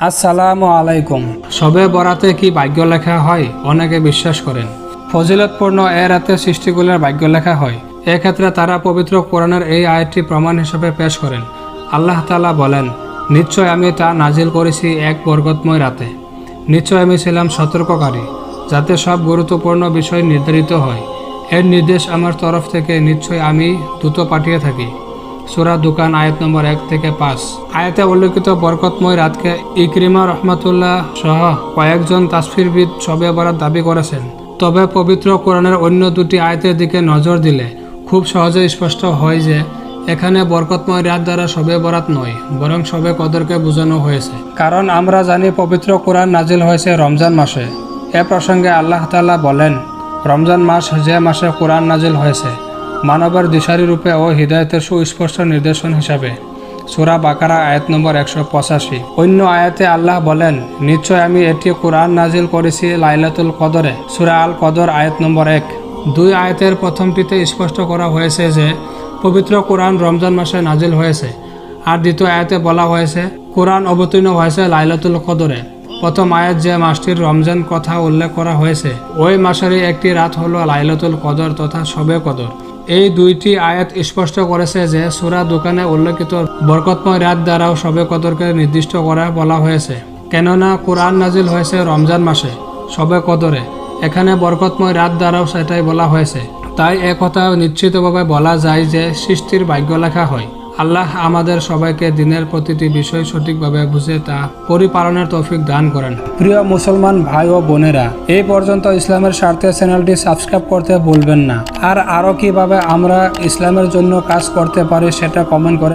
আসসালামু আলাইকুম। সবে বরাতে কি ভাগ্য লেখা হয়? অনেকে বিশ্বাস করেন। ফজিলতপূর্ণ এ রাতে সৃষ্টিগুলোর ভাগ্য লেখা হয় এক্ষেত্রে তারা পবিত্র কোরআনের এই আয়টি প্রমাণ হিসেবে পেশ করেন। আল্লাহ তালা বলেন, নিশ্চয় আমি তা নাজিল করেছি এক বরকতময় রাতে। নিশ্চয় আমি ছিলাম সতর্ককারী, যাতে সব গুরুত্বপূর্ণ বিষয় নির্ধারিত হয়। এর নির্দেশ আমার তরফ থেকে নিশ্চয় আমি দ্রুত পাঠিয়ে থাকি। সুরা দোকান আয়াত নম্বর এক থেকে পাঁচ। আয়াতে উল্লেখিত বরকতময় রাতকে ইকরিমা রহমাতুল্লাহ সহ কয়েকজন তাসফিরবিদ সবে বরাত দাবি করেছেন। তবে পবিত্র কোরআনের অন্য দুটি আয়াতের দিকে নজর দিলে খুব সহজে স্পষ্ট হয় যে এখানে বরকতময় রাত দ্বারা সবে বরাত নয়, বরং সবে কদরকে বোঝানো হয়েছে। কারণ আমরা জানি পবিত্র কোরআন নাজিল হয়েছে রমজান মাসে। এ প্রসঙ্গে আল্লাহ তাআলা বলেন, রমজান মাস যে মাসে কোরআন নাজিল হয়েছে মানবের দিশারি রূপে ও হৃদায়তের সুস্পষ্ট নির্দেশন হিসাবে। সুরা বাকারা আয়াত নম্বর একশো পঁচাশি। অন্য আয়াতে আল্লাহ বলেন, নিশ্চয় আমি এটি কোরআন নাজিল করেছি লাইলাতুল কদরে। সুরা আল কদর আয়াত নম্বর এক। দুই আয়াতের প্রথমটিতে স্পষ্ট করা হয়েছে যে, পবিত্র কোরআন রমজান মাসে নাজিল হয়েছে। আর দ্বিতীয় আয়াতে বলা হয়েছে, কোরআন অবতীর্ণ হয়েছে লাইলাতুল কদরে। প্রথম আয়াত যে মাসটির রমজান কথা উল্লেখ করা হয়েছে, ওই মাসেরই একটি রাত হলো লাইলাতুল কদর তথা শবে কদর। এই দুইটি আয়াত স্পষ্ট করেছে যে সুরা দোকানে উল্লেখিত বরকতময় রাত দ্বারাও সবে কদরকে নির্দিষ্ট করা বলা হয়েছে। কেননা কোরআন নাজিল হয়েছে রমজান মাসে, সবে কদরে। এখানে বরকতময় রাত দ্বারাও সেটাই বলা হয়েছে। তাই একথা নিশ্চিতভাবে বলা যায় যে সৃষ্টির ভাগ্য লেখা হয়। আল্লাহ আমাদের সবাইকে দিনের প্রতিটি বিষয় সঠিকভাবে বুঝে তা পরিপালনের তৌফিক দান করেন। প্রিয় মুসলমান ভাই ও বোনেরা, এই পর্যন্ত ইসলামের স্বার্থে চ্যানেলটি সাবস্ক্রাইব করতে ভুলবেন না। আর আরও কীভাবে আমরা ইসলামের জন্য কাজ করতে পারি সেটা কমেন্ট করে